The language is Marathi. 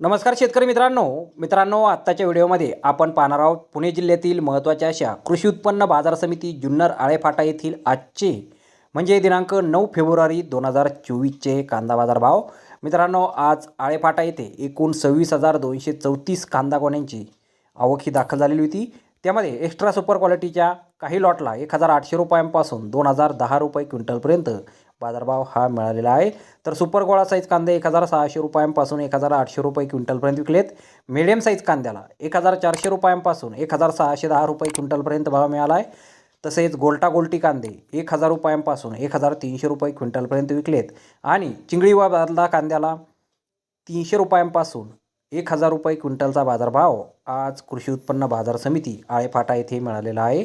नमस्कार शेतकरी मित्रांनो. मित्रांनो आत्ताच्या व्हिडिओमध्ये आपण पाहणार आहोत पुणे जिल्ह्यातील महत्त्वाच्या अशा कृषी उत्पन्न बाजार समिती जुन्नर आळेफाटा येथील आजचे म्हणजे दिनांक नऊ फेब्रुवारी दोन हजार चोवीसचे कांदा बाजार भाव मित्रांनो आज आळेफाटा येथे एकूण सव्वीस हजार दोनशे चौतीस कांदा गोण्यांची आवक ही दाखल झालेली होती. त्यामध्ये एक्स्ट्रा सुपर क्वालिटीच्या काही लॉटला एक हजार आठशे रुपयांपासून दोन हजार दहा रुपये क्विंटलपर्यंत बाजारभाव हा मिळालेला आहे. तर सुपर गोळा साईज कांदे एक हजार सहाशे रुपयांपासून एक हजार आठशे रुपये क्विंटलपर्यंत विकलेत. मिडियम साईज कांद्याला एक हजार चारशे रुपयांपासून एक हजार सहाशे दहा रुपये क्विंटलपर्यंत भाव मिळाला आहे तसेच गोल्टा गोल्टी कांदे एक हजार रुपयांपासून एक हजार तीनशे रुपये क्विंटलपर्यंत विकलेत. आणि चिंगळी व बादला कांद्याला तीनशे रुपयांपासून एक हजार रुपये क्विंटलचा बाजारभाव आज कृषी उत्पन्न बाजार समिती आळेफाटा येथे मिळालेला आहे.